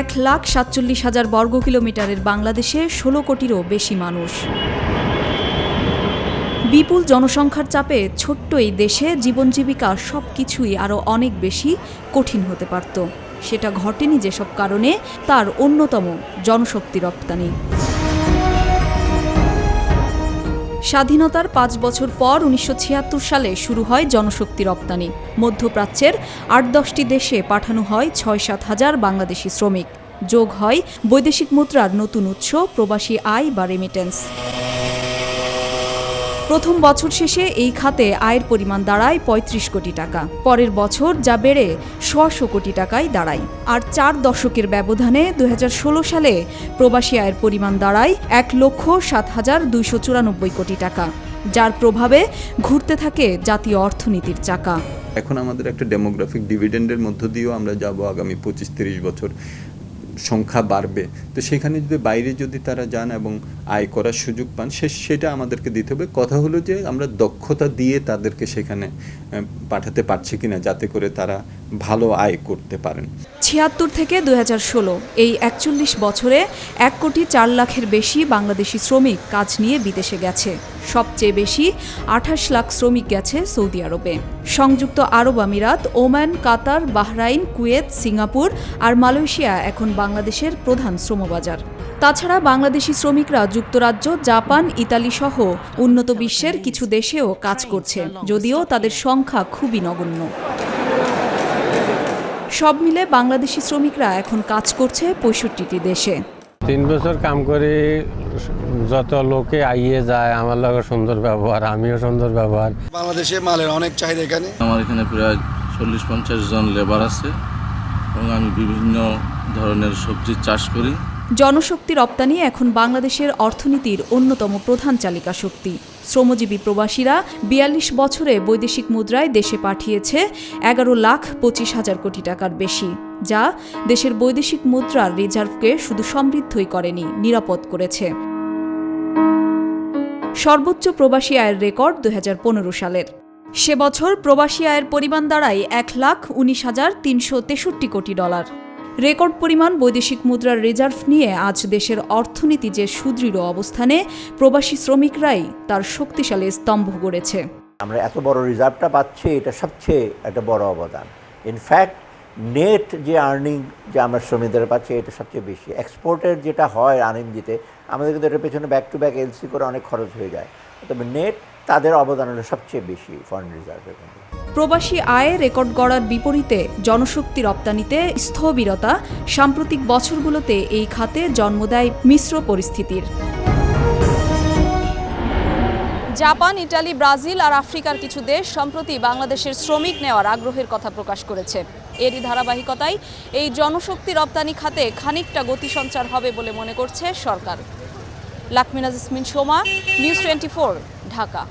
এক লাখ সাতচল্লিশ হাজার বর্গ কিলোমিটারের বাংলাদেশে ষোলো কোটিরও বেশি মানুষ। বিপুল জনসংখ্যার চাপে ছোট্ট এই দেশে জীবন জীবিকা সব কিছুই আরও অনেক বেশি কঠিন হতে পারত। সেটা ঘটেনি যেসব কারণে তার অন্যতম জনশক্তি রপ্তানি। স্বাধীনতার পাঁচ বছর পর উনিশশো ছিয়াত্তর সালে শুরু হয় জনশক্তি রপ্তানি। মধ্যপ্রাচ্যের আট দশটি দেশে পাঠানো হয় ছয় সাত হাজার বাংলাদেশি শ্রমিক। যোগ হয় বৈদেশিক মুদ্রার নতুন উৎস, প্রবাসী আয় বা রেমিটেন্স প্রথম বছর শেষে এই খাতে আয়ের পরিমাণ দাঁড়ায় ৩৫ কোটি টাকা। পরের বছর যা বেড়ে ছশো কোটি টাকায় দাঁড়ায়। আর চার দশকের ব্যবধানে দু হাজার ষোলো সালে প্রবাসী আয়ের পরিমাণ দাঁড়ায় এক লক্ষ সাত হাজার দুইশো চুরানব্বই কোটি টাকা, যার প্রভাবে ঘুরতে থাকে জাতীয় অর্থনীতির চাকা। এখন আমাদের একটা ডেমোগ্রাফিক ডিভিডেন্ডের মধ্য দিয়েও আমরা যাব আগামী পঁচিশ তিরিশ বছর। সংখ্যা বাড়বে। তো সেখানে যদি বাইরে যদি তারা যান এবং আয় করার সুযোগ পান, সে, সেটা আমাদেরকে দিতে হবে। কথা হলো যে আমরা দক্ষতা দিয়ে তাদেরকে সেখানে পাঠাতে পারছি কিনা, যাতে করে তারা ভালো আয় করতে পারেন। ছিয়াত্তর থেকে দুই হাজার ষোলো, এই একচল্লিশ বছরে এক কোটি চার লাখের বেশি বাংলাদেশি শ্রমিক কাজ নিয়ে বিদেশে গেছে। সবচেয়ে বেশি আঠাশ লাখ শ্রমিক গেছে সৌদি আরবে। সংযুক্ত আরব আমিরাত, Oman, Qatar, Bahrain, Kuwait, Singapore আর মালয়েশিয়া এখন বাংলাদেশের প্রধান শ্রমবাজার। তাছাড়া বাংলাদেশি শ্রমিকরা যুক্তরাজ্য, জাপান, ইতালি সহ উন্নত বিশ্বের কিছু দেশেও কাজ করছে, যদিও তাদের সংখ্যা খুবই নগণ্য। সব মিলে বাংলাদেশি শ্রমিকরা এখন কাজ করছে পঁয়ষট্টিটি দেশে। তিন বছর কাম করে যত লোকে আইয়ে যায় আমার লগে সুন্দর ব্যবহার আমিও সুন্দর ব্যবহার। বাংলাদেশে মালের অনেক চাহিদা এখানে। আমার এখানে প্রায় চল্লিশ পঞ্চাশ জন লেবার আছে এবং আমি বিভিন্ন ধরনের সবজি চাষ করি। জনশক্তি রপ্তানি এখন বাংলাদেশের অর্থনীতির অন্যতম প্রধান চালিকা শক্তি। শ্রমজীবী প্রবাসীরা বিয়াল্লিশ বছরে বৈদেশিক মুদ্রায় দেশে পাঠিয়েছে এগারো লাখ পঁচিশ হাজার কোটি টাকার বেশি। যা দেশের বৈদেশিক মুদ্রার রিজার্ভকে শুধু সমৃদ্ধই করেনি, নিরাপদ করেছে। সর্বোচ্চ প্রবাসী আয়ের রেকর্ড দু হাজার পনেরো সালের। সে বছর প্রবাসী আয়ের পরিমাণ দাঁড়ায় এক লাখ উনিশ হাজার তিনশো তেষট্টি কোটি ডলার। রেকর্ড পরিমাণ বৈদেশিক মুদ্রার রিজার্ভ নিয়ে আজ দেশের অর্থনীতি যে সুদৃঢ় অবস্থানে, প্রবাসী শ্রমিকরাই তার শক্তিশালী স্তম্ভ গড়েছে। আমরা এত বড় রিজার্ভটা পাচ্ছি, এটা সবচেয়ে একটা বড় অবদান। ইনফ্যাক্ট নেট যে আর্নিং যে আমরা শ্রমিকদের পাচ্ছি, এটা সবচেয়ে বেশি। এক্সপোর্টের যেটা হয় আর্নিং দিতে আমাদের কিন্তু এটার পেছনে ব্যাক টু ব্যাক এলসি করে অনেক খরচ হয়ে যায়। তবে নেট তাদের অবদান হলো সবচেয়ে বেশি ফরেন রিজার্ভের প্রবাসী আয়ে রেকর্ড গড়ার বিপরীতে জনশক্তি রপ্তানিতে স্থবিরতা, সাম্প্রতিক বছরগুলোতে এই খাতে জন্ম দেয় মিশ্র পরিস্থিতির। জাপান, ইটালি, ব্রাজিল আর আফ্রিকার কিছু দেশ সম্প্রতি বাংলাদেশের শ্রমিক নেওয়ার আগ্রহের কথা প্রকাশ করেছে। এরই ধারাবাহিকতায় এই জনশক্তি রপ্তানি খাতে খানিকটা গতি সঞ্চার হবে বলে মনে করছে সরকার। Lakminaj Ismin Soma, news twenty Dhaka.